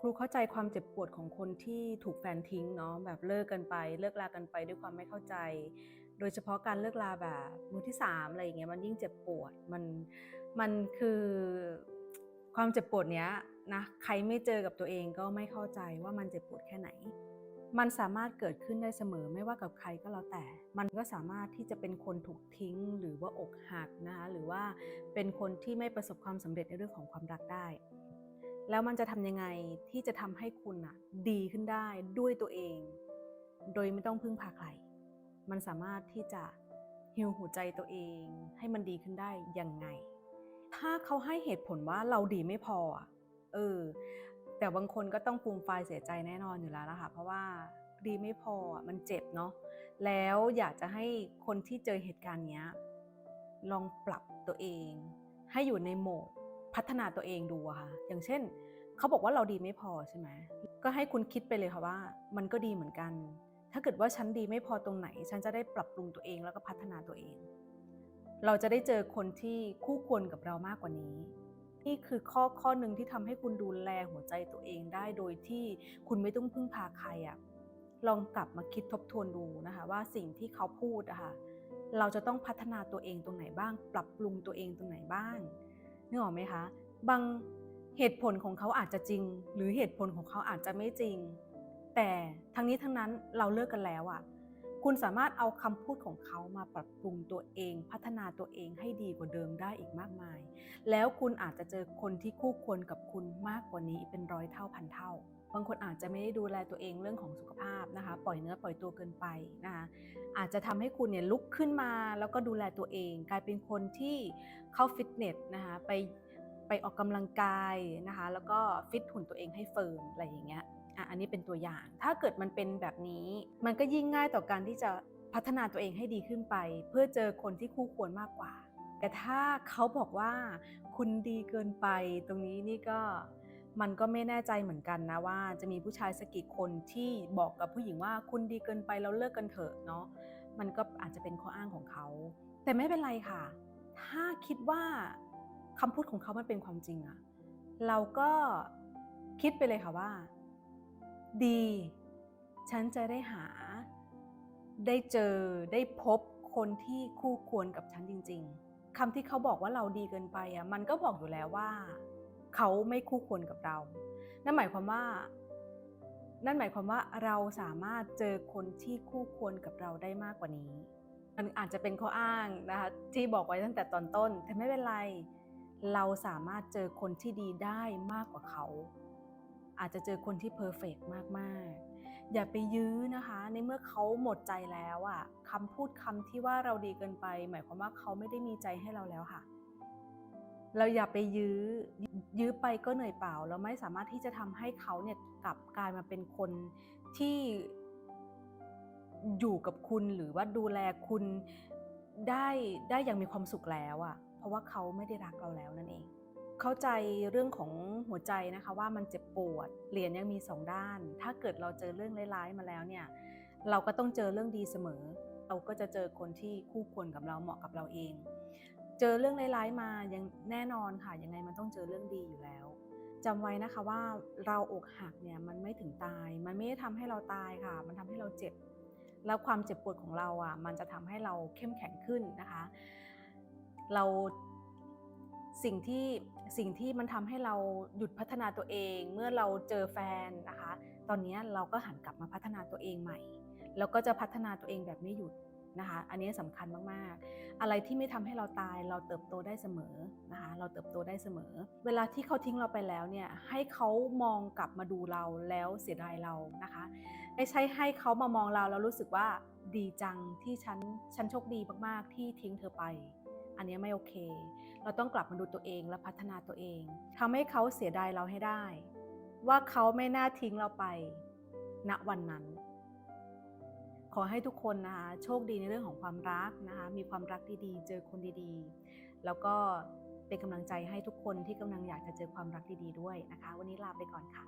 ครูเข้าใจความเจ็บปวดของคนที่ถูกแฟนทิ้งเนาะแบบเลิกกันไป เลิกลากันไปด้วยความไม่เข้าใจ โดยเฉพาะการเลิกลาแบบมือที่สามอะไรอย่างเงี้ยมันยิ่งเจ็บปวดมันมันคือความเจ็บปวดเนี้ยนะใครไม่เจอกับตัวเองก็ไม่เข้าใจว่ามันเจ็บปวดแค่ไหน มันสามารถเกิดขึ้นได้เสมอไม่ว่ากับใครก็แล้วแต่ มันก็สามารถที่จะเป็นคนถูกทิ้งหรือว่าอกหักนะคะหรือว่าเป็นคนที่ไม่ประสบความสำเร็จในเรื่องของความรักได้ แล้วมันจะทำยังไงที่จะทำให้คุณอะดีขึ้นได้ด้วยตัวเอง โดยไม่ต้องพึ่งพาใคร มันสามารถที่จะฮิวหัวใจตัวเอง ให้มันดีขึ้นได้ยังไง ถ้าเขาให้เหตุผลว่าเราดีไม่พออะเออ แต่บางคนก็ต้องฟูมไฟายเสียใจแน่นอนอยู่แล้วล่ะค่ะเพราะว่าดีไม่พอมันเจ็บเนาะแล้วอยากจะให้คนที่เจอเหตุการณ์เนี้ยลองปรับตัวเอง ให้อยู่ในโหมด พัฒนาตัวเองดูอะค่ะ อย่างเช่น เขาบอกว่าเราดีไม่พอใช่ไหม ก็ให้คุณคิดไปเลยค่ะว่า มันก็ดีเหมือนกัน ถ้าเกิดว่าฉันดีไม่พอตรงไหน ฉันจะได้ปรับปรุงตัวเองแล้วก็พัฒนาตัวเอง เราจะได้เจอคนที่คู่ควรกับเรามากกว่านี้ นี่คือข้อข้อหนึ่งที่ทำให้คุณดูแลหัวใจตัวเองได้โดยที่คุณไม่ต้องพึ่งพาใครอะลองกลับมาคิดทบทวนดูนะคะ ว่าสิ่งที่เขาพูดอะค่ะเราจะต้องพัฒนาตัวเองตรงไหนบ้าง ปรับปรุงตัวเองตรงไหนบ้าง นึกออกไหมคะ บางเหตุผลของเขาอาจจะจริง หรือเหตุผลของเขาอาจจะไม่จริง แต่ทั้งนี้ทั้งนั้นเราเลิกกันแล้วอะคุณสามารถเอาคำพูดของเขามาปรับปรุงตัวเอง พัฒนาตัวเองให้ดีกว่าเดิมได้อีกมากมาย แล้วคุณอาจจะเจอคนที่คู่ควรกับคุณมากกว่านี้เป็นร้อยเท่าพันเท่า บางคนอาจจะไม่ได้ดูแลตัวเองเรื่องของสุขภาพนะคะ ปล่อยเนื้อปล่อยตัวเกินไปนะคะอาจจะทำให้คุณเนี่ยลุกขึ้นมาแล้วก็ดูแลตัวเอง กลายเป็นคนที่เข้าฟิตเนสนะคะไปไปออกกำลังกายนะคะ แล้วก็ฟิตหุ่นตัวเองให้เฟิร์มอะไรอย่างเงี้ยอะอันนี้เป็นตัวอย่าง ถ้าเกิดมันเป็นแบบนี้ มันก็ยิ่งง่ายต่อการที่จะพัฒนาตัวเองให้ดีขึ้นไป เพื่อเจอคนที่คู่ควรมากกว่า แต่ถ้าเขาบอกว่าคุณดีเกินไป ตรงนี้นี่ก็ มันก็ไม่แน่ใจเหมือนกันนะว่าจะมีผู้ชายสักกี่คนที่บอกกับผู้หญิงว่าคุณดีเกินไปแล้วเลิกกันเถอะเนาะมันก็อาจจะเป็นข้ออ้างของเขา แต่ไม่เป็นไรค่ะ ถ้าคิดว่าคำพูดของเขามันเป็นความจริงอะเราก็คิดไปเลยค่ะว่า ดี ฉันจะได้หา ได้เจอได้พบคนที่คู่ควรกับฉันจริง ๆคำที่เขาบอกว่าเราดีเกินไปอะมันก็บอกอยู่แล้วว่า เขาไม่คู่ควรกับเรา นั่นหมายความว่า นั่นหมายความว่าเราสามารถเจอคนที่คู่ควรกับเราได้มากกว่านี้ มันอาจจะเป็นข้ออ้างนะคะที่บอกไว้ตั้งแต่ตอนต้น แต่ไม่เป็นไร เราสามารถเจอคนที่ดีได้มากกว่าเขา อาจจะเจอคนที่เพอร์เฟกมากๆ อย่าไปยื้อนะคะ ในเมื่อเขาหมดใจแล้วอะคำพูดคำที่ว่าเราดีเกินไป หมายความว่าเขาไม่ได้มีใจให้เราแล้วค่ะ เราอย่าไปยื้อ ยื้อไปก็เหนื่อยเปล่า เราไม่สามารถที่จะทำให้เขาเนี่ยกลับกลายมาเป็นคนที่อยู่กับคุณหรือว่าดูแลคุณได้ได้อย่างมีความสุขแล้วอะ่ะ เพราะว่าเขาไม่ได้รักเราแล้วนั่นเอง เข้าใจเรื่องของหัวใจนะคะว่ามันเจ็บปวดเหรียญยังมีสองด้าน ถ้าเกิดเราเจอเรื่องร้ายๆมาแล้วเนี่ย เราก็ต้องเจอเรื่องดีเสมอ เราก็จะเจอคนที่คู่ควรกับเราเหมาะกับเราเอง เจอเรื่องร้ายๆมายังแน่นอนค่ะยังไงมันต้องเจอเรื่องดีอยู่แล้วจำไว้นะคะว่าเราอกหักเนี่ยมันไม่ถึงตาย มันไม่ได้ทำให้เราตายค่ะ มันทำให้เราเจ็บ แล้วความเจ็บปวดของเราอะมันจะทำให้เราเข้มแข็งขึ้นนะคะ เราสิ่งที่สิ่งที่มันทำให้เราหยุดพัฒนาตัวเอง เมื่อเราเจอแฟนนะคะ ตอนนี้เราก็หันกลับมาพัฒนาตัวเองใหม่ แล้วก็จะพัฒนาตัวเองแบบไม่หยุด นะคะ อันนี้สำคัญมากๆ อะไรที่ไม่ทำให้เราตายเราเติบโตได้เสมอนะคะ เราเติบโตได้เสมอ เวลาที่เขาทิ้งเราไปแล้วเนี่ยให้เขามองกลับมาดูเราแล้วเสียดายเรานะคะไม่ใช่ให้เขามามองเราแล้วรู้สึกว่าดีจังที่ฉันฉันโชคดีมากๆ ที่ทิ้งเธอไปอันนี้ไม่โอเค เราต้องกลับมาดูตัวเองและพัฒนาตัวเองทำให้เขาเสียดายเราให้ได้ ว่าเขาไม่น่าทิ้งเราไป ณวันนั้น ขอให้ทุกคนนะคะโชคดีในเรื่องของความรักนะคะมีความรักดีๆ เจอคนดีๆ แล้วก็เป็นกำลังใจให้ทุกคนที่กำลังอยากจะเจอความรักดีๆด้วยนะคะ วันนี้ลาไปก่อนค่ะ